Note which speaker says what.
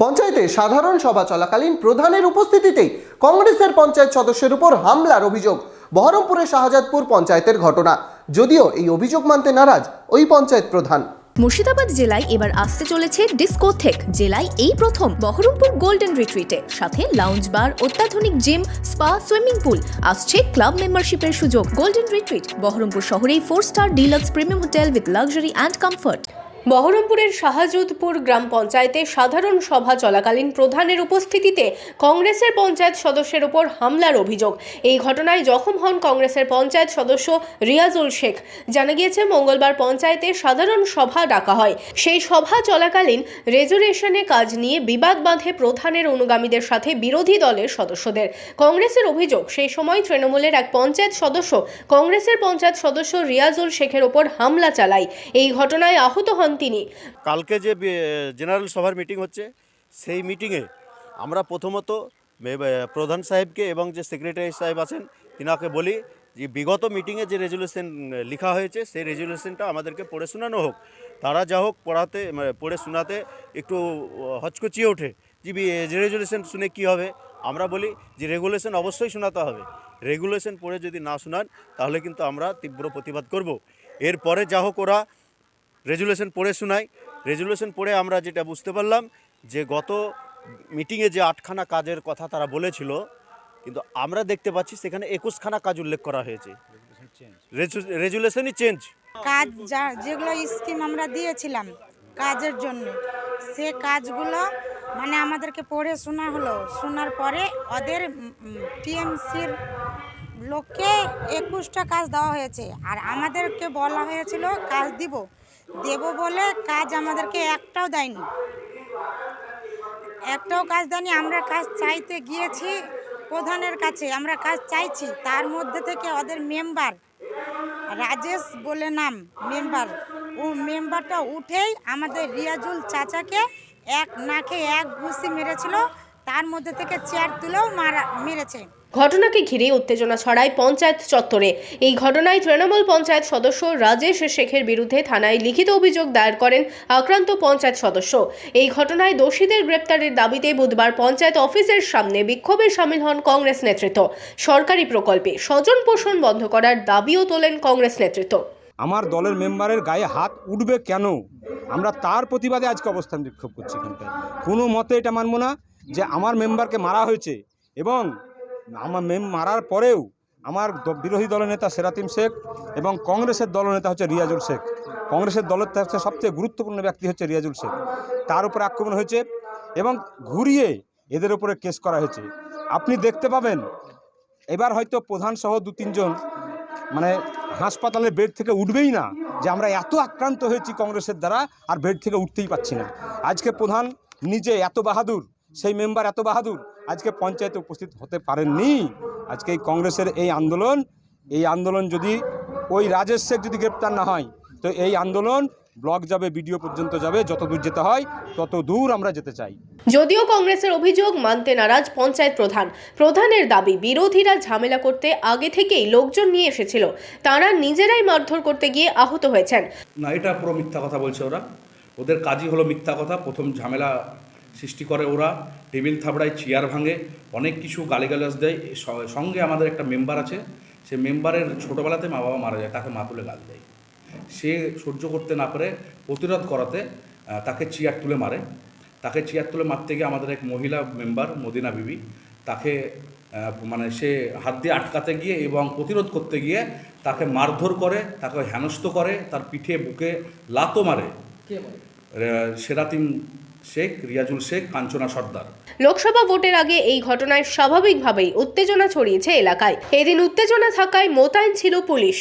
Speaker 1: পঞ্চায়েতে সাধারণ সভা চলাকালীন প্রধানের উপস্থিতিতেই কংগ্রেসের পঞ্চায়েত সদস্যের উপর হামলার অভিযোগ বহরমপুরের শাহজাদপুর পঞ্চায়েতের ঘটনা। যদিও এই অভিযোগ মানতে নারাজ ওই পঞ্চায়েত প্রধান।
Speaker 2: মুর্শিদাবাদ জেলায় এবার আসতে চলেছে ডিস্কোথেক জেলায় এই প্রথম বহরমপুর গোল্ডেন রিট্রিটে। সাথে লাউঞ্জ বার, অত্যাধুনিক জিম, স্পা, সুইমিং পুল। আসছে ক্লাব মেম্বারশিপের সুযোগ। গোল্ডেন রিট্রিট, বহরমপুর শহরেই four star deluxe premium hotel with luxury and comfort. বহরমপুরের শাহজুদপুর গ্রাম পঞ্চায়েতে সাধারণ সভা চলাকালীন প্রধানের উপস্থিতিতে কংগ্রেসের পঞ্চায়েত সদস্যের উপর হামলার অভিযোগ। এই ঘটনায় জখম হন কংগ্রেসের পঞ্চায়েত সদস্য রিয়াজুল শেখ। জানা গিয়েছে, মঙ্গলবার পঞ্চায়েতে সাধারণ সভা ডাকা হয়। সেই সভা চলাকালীন রেজুরেশনে কাজ নিয়ে বিবাদ বাঁধে প্রধানের অনুগামীদের সাথে বিরোধী দলের সদস্যদের। কংগ্রেসের অভিযোগ, সেই সময় তৃণমূলের এক পঞ্চায়েত সদস্য কংগ্রেসের পঞ্চায়েত সদস্য রিয়াজুল শেখের ওপর হামলা চালায়। এই ঘটনায় আহত হন তিনি।
Speaker 3: কালকে যে জেনারেল সভার মিটিং হচ্ছে, সেই মিটিংয়ে আমরা প্রথমত প্রধান সাহেবকে এবং যে সেক্রেটারি সাহেব আছেন, তিনাকে বলি যে, বিগত মিটিংয়ে যে রেজুলেশন লেখা হয়েছে, সেই রেজুলেশনটা আমাদেরকে পড়ে শোনানো হোক। তারা যা হোক পড়াতে পড়ে শোনাতে একটু হচকচিয়ে ওঠে যে রেজুলেশন শুনে কি হবে। আমরা বলি যে, রেগুলেশন অবশ্যই শোনাতে হবে। রেগুলেশন পড়ে যদি না শোনান, তাহলে কিন্তু আমরা তীব্র প্রতিবাদ করব। এরপরে যা হোক ওরা রেজুলেশন পড়ে শোনাই। রেজুলেশন পড়ে আমরা যেটা বুঝতে পারলাম যে গত মিটিংয়ে যে আটখানা কাজের কথা তারা বলেছিল, কিন্তু আমরা দেখতে পাচ্ছি সেখানে একুশখানা কাজ উল্লেখ করা হয়েছে। রেজুলেশনই চেঞ্জ
Speaker 4: কাজ যা, যেগুলো স্কিম আমরা দিয়েছিলাম কাজের জন্য, সে কাজগুলো মানে আমাদেরকে পড়ে শোনা হলো। শোনার পরে ওদের টিএমসির লোককে একুশটা কাজ দেওয়া হয়েছে। আর আমাদেরকে বলা হয়েছিল, কাজ দিব। দেব বলে কাজ আমাদেরকে একটাও দেয়নি। একটাও কাজ দেয়নি, আমরা কাজ চাইতে গিয়েছি প্রধানের কাছে, আমরা কাজ চাইছি। তার মধ্যে থেকে ওদের মেম্বার, রাজেশ বলে নাম, মেম্বার। ও মেম্বারটা উঠেই আমাদের রিয়াজুল চাচাকে এক নাকে এক ঘুষি মেরেছিল। তার মধ্যে থেকে চেয়ার তুলেও মারা মেরেছে।
Speaker 2: ঘটনাকে ঘিরে উত্তেজনা ছড়ায় পঞ্চায়েত চত্বরে। এই ঘটনায় তৃণমূল পঞ্চায়েত সদস্য রাজেশ শেখের বিরুদ্ধে থানায় লিখিত অভিযোগ দায়ের করেন আক্রান্ত পঞ্চায়েত সদস্য। এই ঘটনায় দোষীদের গ্রেপ্তারের দাবিতে বুধবার পঞ্চায়েত অফিসের সামনে বিক্ষোভে সামিল হন কংগ্রেস নেতৃত্ব। সরকারি প্রকল্পে স্বজন পোষণ বন্ধ করার দাবিও তোলেন কংগ্রেস নেতৃত্ব।
Speaker 5: আমার দলের মেম্বারের গায়ে হাত উঠবে কেন? আমরা তার প্রতিবাদে আজকে অবস্থান বিক্ষোভ করছি এখানটায়। কোনো মতে এটা মানবো না। যে আমার মেম্বারকে মারা হয়েছে এবং আমার মেম মারার পরেও আমার বিরোধী দলের নেতা সেরাতিম শেখ এবং কংগ্রেসের দলনেতা হচ্ছে রিয়াজুল শেখ। কংগ্রেসের দলের হচ্ছে সবচেয়ে গুরুত্বপূর্ণ ব্যক্তি হচ্ছে রিয়াজুল শেখ। তার উপরে আক্রমণ হয়েছে এবং ঘুরিয়ে এদের উপরে কেস করা হয়েছে। আপনি দেখতে পাবেন, এবার হয়তো প্রধান সহ দু তিনজন মানে হাসপাতালের বেড থেকে উঠবেই না যে আমরা এত আক্রান্ত হয়েছি কংগ্রেসের দ্বারা আর বেড থেকে উঠতেই পাচ্ছি না। আজকে প্রধান নিজে এত বাহাদুর সেই মেম্বার এত বাহাদুর আজকে পঞ্চায়েতে উপস্থিত হতে পারেননি। আজকে এই কংগ্রেসের এই আন্দোলন এই আন্দোলন যদি ওই রাজেশ শেখ যদি গ্রেপ্তার না হয় তো এই আন্দোলন ব্লক যাবে বিডিও পর্যন্ত যাবে যত দূর যেতে হয় তত দূর আমরা যেতে চাই।
Speaker 2: যদিও কংগ্রেসের অভিযোগ মানতে নারাজ পঞ্চায়েত প্রধান প্রধানের দাবি বিরোধীরা ঝামেলা করতে আগে থেকেই লোকজন নিয়ে এসেছিল। তারা নিজেরাই মারধর করতে গিয়ে আহত হয়েছেন।
Speaker 6: না এটা পুরো মিথ্যা কথা বলছে ওরা। ওদের কাজই হলো মিথ্যা কথা প্রথম ঝামেলা সৃষ্টি করে ওরা। টেবিল থাবড়ায় চেয়ার ভাঙে অনেক কিছু গালিগালাজ দেয়। সঙ্গে আমাদের একটা মেম্বার আছে। সে মেম্বারের ছোটোবেলাতে মা বাবা মারা যায় তাকে মা তুলে গাল দেয়। সে সহ্য করতে না পারে প্রতিরোধ করাতে তাকে চেয়ার তুলে মারে। তাকে চেয়ার তুলে মারতে গিয়ে আমাদের এক মহিলা মেম্বার মদিনা বিবি তাকে মানে সে হাত দিয়ে আটকাতে গিয়ে এবং প্রতিরোধ করতে গিয়ে তাকে মারধর করে তাকে হেনস্থ করে তার পিঠে বুকে লাতো মারে। সেরাতিম শেখ, রিয়াজুল শেখ, কাঞ্চনা সর্দার।
Speaker 2: লোকসভা ভোটের আগে এই ঘটনায় স্বাভাবিকভাবেই উত্তেজনা ছড়িয়েছে এলাকায়। এদিন উত্তেজনা থাকায় মোতায়েন ছিল পুলিশ।